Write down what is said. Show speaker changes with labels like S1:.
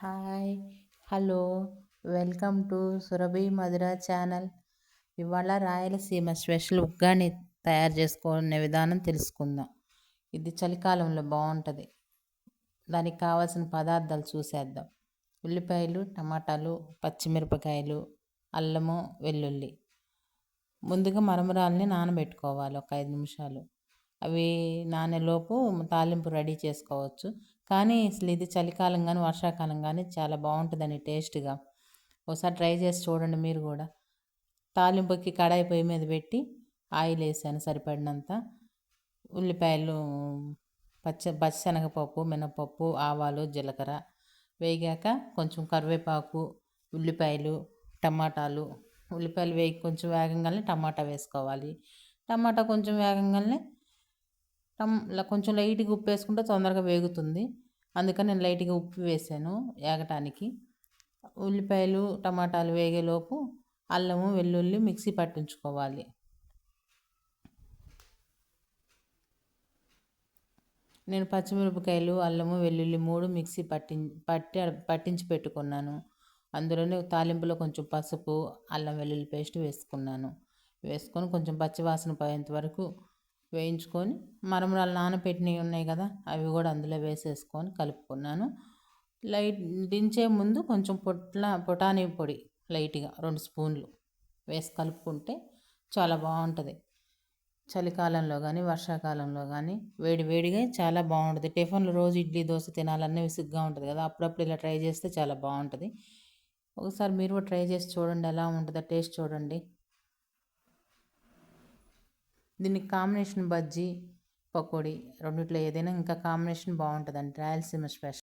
S1: Hi hello welcome to Surabhi Madhura channel. ఇవాళ Rayalaseema special uggani తయారు చేసుకునే విధానం తెలుసుకుందాం. ఇది చలికాలంలో బాగుంటుంది. దానికి కావాల్సిన పదార్థాలు చూసేద్దాం. ఉల్లిపాయలు టమాటాలు పచ్చిమిరపకాయలు అల్లము వెల్లుల్లి. ముందుగా మరమరాలని నానబెట్టుకోవాలి ఒక ఐదు నిమిషాలు. అవి నానేలోపు తాలింపు రెడీ చేసుకోవచ్చు. కానీ అసలు ఇది చలికాలం కానీ వర్షాకాలం కానీ చాలా బాగుంటుందని టేస్ట్గా. ఒకసారి ట్రై చేసి చూడండి మీరు కూడా. తాలింపుకి కడాయి పొయ్యి మీద పెట్టి ఆయిల్ వేసాను సరిపడినంత. ఉల్లిపాయలు పచ్చ పచ్చిశనగపప్పు మినపప్పు ఆవాలు జీలకర్ర వేగాక కొంచెం కరివేపాకు ఉల్లిపాయలు టమాటాలు. ఉల్లిపాయలు వేగి కొంచెం వేగంగానే టమాటా వేసుకోవాలి. టమాటా కొంచెం వేగంగానే కొంచెం లైట్గా ఉప్పు వేసుకుంటే తొందరగా వేగుతుంది. అందుకని నేను లైట్గా ఉప్పు వేసాను వేగటానికి ఉల్లిపాయలు టమాటాలు వేగేలోపు అల్లము వెల్లుల్లి మిక్సీ పట్టించుకోవాలి. నేను పచ్చిమిరపకాయలు అల్లము వెల్లుల్లి మూడు మిక్సీ పట్టి పట్టి పట్టించి పెట్టుకున్నాను. అందులోనే తాలింపులో కొంచెం పసుపు అల్లం వెల్లుల్లి పేస్ట్ వేసుకున్నాను. వేసుకొని కొంచెం పచ్చివాసన పోయేంత వరకు వేయించుకొని మరమరాలు నానపెట్టినవి ఉన్నాయి కదా అవి కూడా అందులో వేసేసుకొని కలుపుకున్నాను. లైట్ దించే ముందు కొంచెం పొట్ల పొటానీ పొడి లైట్గా రెండు స్పూన్లు వేసి కలుపుకుంటే చాలా బాగుంటుంది. చలికాలంలో కానీ వర్షాకాలంలో కానీ వేడి వేడిగా చాలా బాగుంటుంది. టిఫిన్లు రోజు ఇడ్లీ దోశ తినాలన్నీ విసుగ్గా ఉంటుంది కదా అప్పుడప్పుడు ఇలా ట్రై చేస్తే చాలా బాగుంటుంది. ఒకసారి మీరు కూడా ట్రై చేసి చూడండి ఎలా ఉంటుందో టేస్ట్ చూడండి. దీనికి కాంబినేషన్ బజ్జీ పకోడీ రెండిట్లో ఏదైనా ఇంకా కాంబినేషన్ బాగుంటుందండి. రాయలసీమ స్పెషల్.